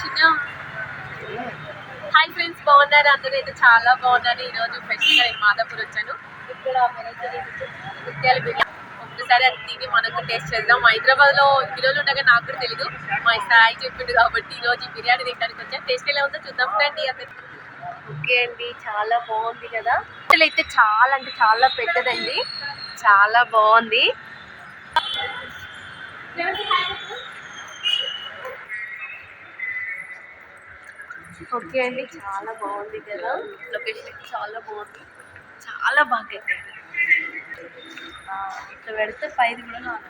చిన్న hi friends బాగున్నారు? అందరూ అయితే చాలా బాగున్నారు. ఈరోజు ఫెస్టివల్ నేను మాదాపూర్ వచ్చాను. ఇక్కడ ముత్యాల బిర్యానీ ఒక్కసారి అది తిని మనకు టేస్ట్ చేద్దాం. హైదరాబాద్లో ఈరోజు ఉండగా నాకు కూడా తెలీదు. మా సాయి చెప్పిండు కాబట్టి ఈరోజు బిర్యానీ తినడానికి వచ్చాను టేస్ట్ ఎలా ఉందో చూద్దాం. ఫ్రెండ్ అందరికి ఓకే అండి చాలా బాగుంది కదా. అసలు అయితే చాలా అంటే చాలా పెద్దదండి. చాలా బాగుంది. ఓకే అండి చాలా బాగుంది కదా. లొకేషన్ చాలా బాగుంది. చాలా బాగా ఆ, ఇట్లా పెడితే పైది కూడా నాన్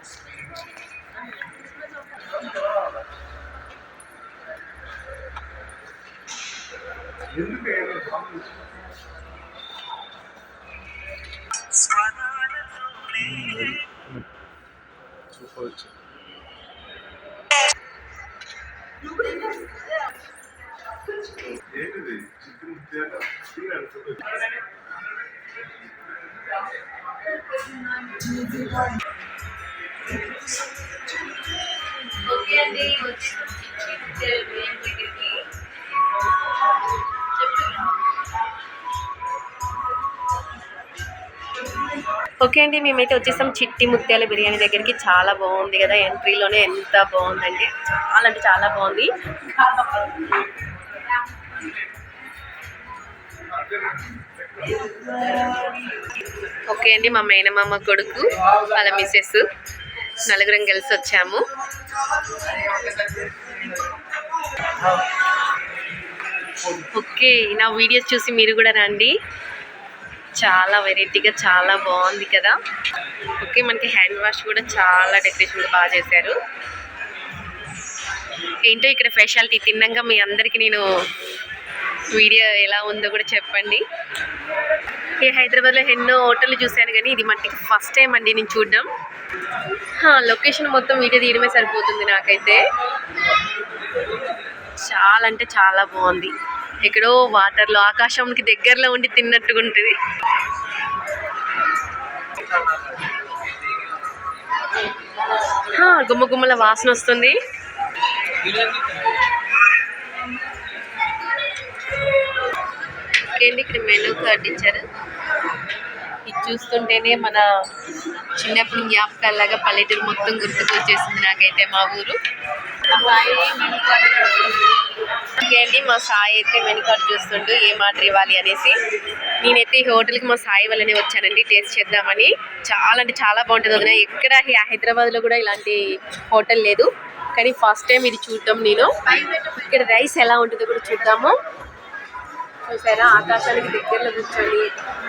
సూపర్ చికెన్ ఓకే అండి ఓకే అండి మేమైతే వచ్చేసాం చిట్టి ముత్యాల బిర్యానీ దగ్గరికి. చాలా బాగుంది కదా ఎంట్రీలోనే ఎంత బాగుందండి. చాలా అంటే చాలా బాగుంది. ఓకే అండి మా మేనమామ కొడుకు వాళ్ళ మిస్సెస్ నలుగురం కలిసి వచ్చాము. ఓకే నా వీడియోస్ చూసి మీరు కూడా రండి. చాలా వెరైటీగా చాలా బాగుంది కదా. ఓకే మనకి హ్యాండ్ వాష్ కూడా చాలా డెకరేషన్ బాగా చేశారు. ఏంటో ఇక్కడ స్పెషాలిటీ తిన్నాక మీ అందరికీ నేను వీడియో ఎలా ఉందో కూడా చెప్పండి. ఈ హైదరాబాద్లో ఎన్నో హోటళ్ళు చూశాను కానీ ఇది మట్టికి ఫస్ట్ టైం అండి నేను చూడడం. లొకేషన్ మొత్తం వీడియో తీయడమే సరిపోతుంది నాకైతే. చాలా అంటే చాలా బాగుంది. ఎక్కడో వాటర్లో ఆకాశంకి దగ్గరలో ఉండి తిన్నట్టుగా ఉంటుంది. గుమ్మ గుమ్మల వాసన వస్తుంది. ఏంటి ఇక్కడ మెనూ కార్డ్ ఇచ్చారు? ఇది చూస్తుంటేనే మన చిన్నప్పుడు జ్ఞాపకాలాగా పల్లెటూరు మొత్తం గుర్తుకు వచ్చేసింది నాకైతే మా ఊరు. ఇంకేంటి మా సాయి అయితే మెనూ కార్డ్ చూస్తుంటూ ఏం ఆర్డర్ ఇవ్వాలి అనేసి. నేనైతే ఈ హోటల్కి మా సాయి వల్లనే వచ్చానండి టేస్ట్ చేద్దామని. చాలా అంటే చాలా బాగుంటుంది వదిన. ఎక్కడ హైదరాబాద్లో కూడా ఇలాంటి హోటల్ లేదు. కానీ ఫస్ట్ టైం ఇది చూద్దాం నేను. ఇక్కడ రైస్ ఎలా ఉంటుందో కూడా చూద్దాము. చూసారా? ఆకాశానికి దగ్గరలో కూర్చొని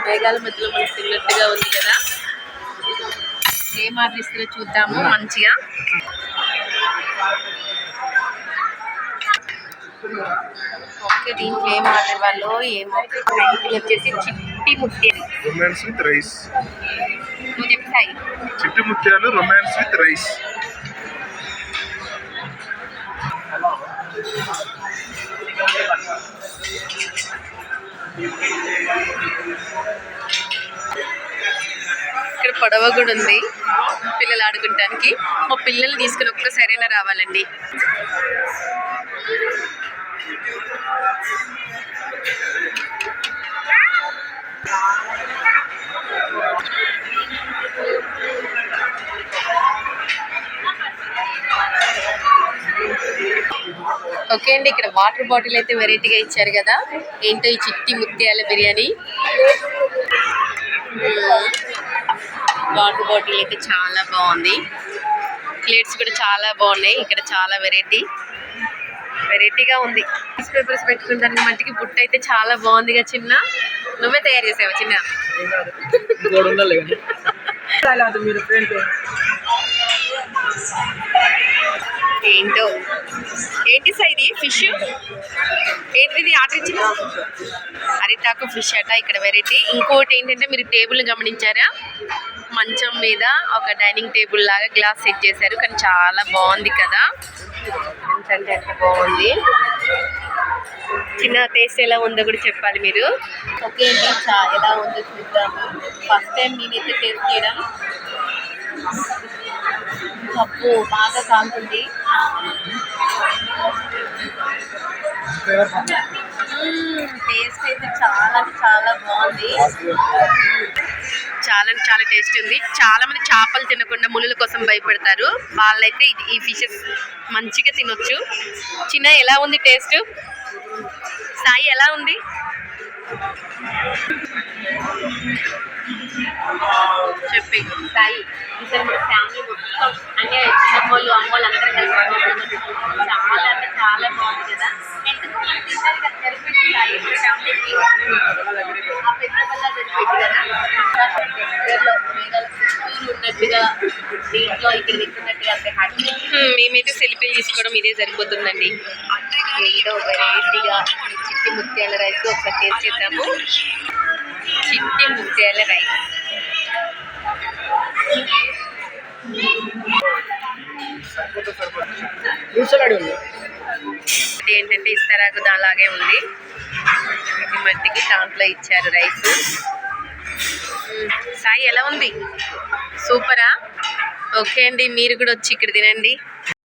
మేఘాల మధ్యలో మనకి తిన్నట్టుగా ఉంది కదా. ఏం ఆర్డర్ ఇస్తారో చూద్దాము మంచిగా. ఓకే దీంట్లో ఏం ఆర్డర్ వాళ్ళు ఏమో వచ్చేసి చిట్టి ముత్యాలు. రొమాన్స్ విత్ రైస్ నువ్వు చెప్పి సాయి చిట్టి ముత్యాలు రొమాన్స్ విత్ రైస్ ఇక్కడ పడవ కూడా ఉంది. పిల్లలు ఆడుకుంటానికి. మా పిల్లల్ని తీసుకుని ఒక్కసారైనా రావాలండి. ఓకే అండి ఇక్కడ వాటర్ బాటిల్ అయితే వెరైటీగా ఇచ్చారు కదా. ఏంటో ఈ చిట్టి ముత్యాల బిర్యానీ. వాటర్ బాటిల్ అయితే చాలా బాగుంది. ప్లేట్స్ కూడా చాలా బాగున్నాయి ఇక్కడ చాలా వెరైటీ. వెరైటీగా ఉంది. న్యూస్ పేపర్స్ పెట్టుకుంటానికి మట్టికి బుట్ట అయితే చాలా బాగుందిగా చిన్న. నువ్వే తయారు చేసావా చిన్న? ఏంటో? ఏంటి సార్ ఇది? ఫిష్? ఏంటి ఇది? ఆర్డర్ ఇచ్చిన అరిటాకు ఫిష్ అట ఇక్కడ వెరైటీ. ఇంకోటి ఏంటంటే మీరు టేబుల్ గమనించారా? మంచం మీద ఒక డైనింగ్ టేబుల్ లాగా గ్లాస్ సెట్ చేశారు కానీ చాలా బాగుంది కదా. ఎంత అంటే ఎంత బాగుంది. చిన్న టేస్ట్ ఎలా ఉందో కూడా చెప్పాలి మీరు. ఓకే అండి ఎలా ఉందో చూద్దాము. ఫస్ట్ టైం నేనైతే టేస్ట్ చేయడం. పప్పు బాగా కాలుతుంది టేస్ట్ అయితే చాలా చాలా బాగుంది. చాలా చాలా టేస్ట్ ఉంది. చాలా మంది చేపలు తినకుండా ముళ్ళుల కోసం భయపడతారు. వాళ్ళైతే ఈ ఫిషెస్ మంచిగా తినొచ్చు. చిన్న ఎలా ఉంది టేస్ట్ సాయి ఎలా ఉంది? చెప్పి సాయి మన ఫ్యామిలీ మొత్తం అంటే చిన్నమ్మోళ్ళు అమ్మోళ్ళు అందరూ కలిసి. చాలా అంటే చాలా బాగుంది కదా. ఎందుకు మనం తింటారు కదా సరిపోయింది సాయి ఫ్యామిలీకి ఆ పెద్ద వల్ల సరిపోయింది కదా. దగ్గరలో మేఘాల చుట్టూరు ఉన్నట్టుగా దీంట్లో ఇక్కడ తింటున్నట్టుగా అంతే హ్యాపీ మేమైతే సెల్ఫీలు తీసుకోవడం ఇదే సరిపోతుందండి ఏదో వెరైటీగా చిట్టి ముత్యాల రైస్ ఒకసారి టేస్ట్ చేద్దాము చిట్టి ముత్యాల రైస్. ఏంటంటే ఇస్తారాకు అలాగే ఉంది. ఇది మట్టికి దాంట్లో ఇచ్చారు రైస్. సాయి ఎలా ఉంది? సూపరా? ఓకే అండి మీరు కూడా వచ్చి ఇక్కడ తినండి.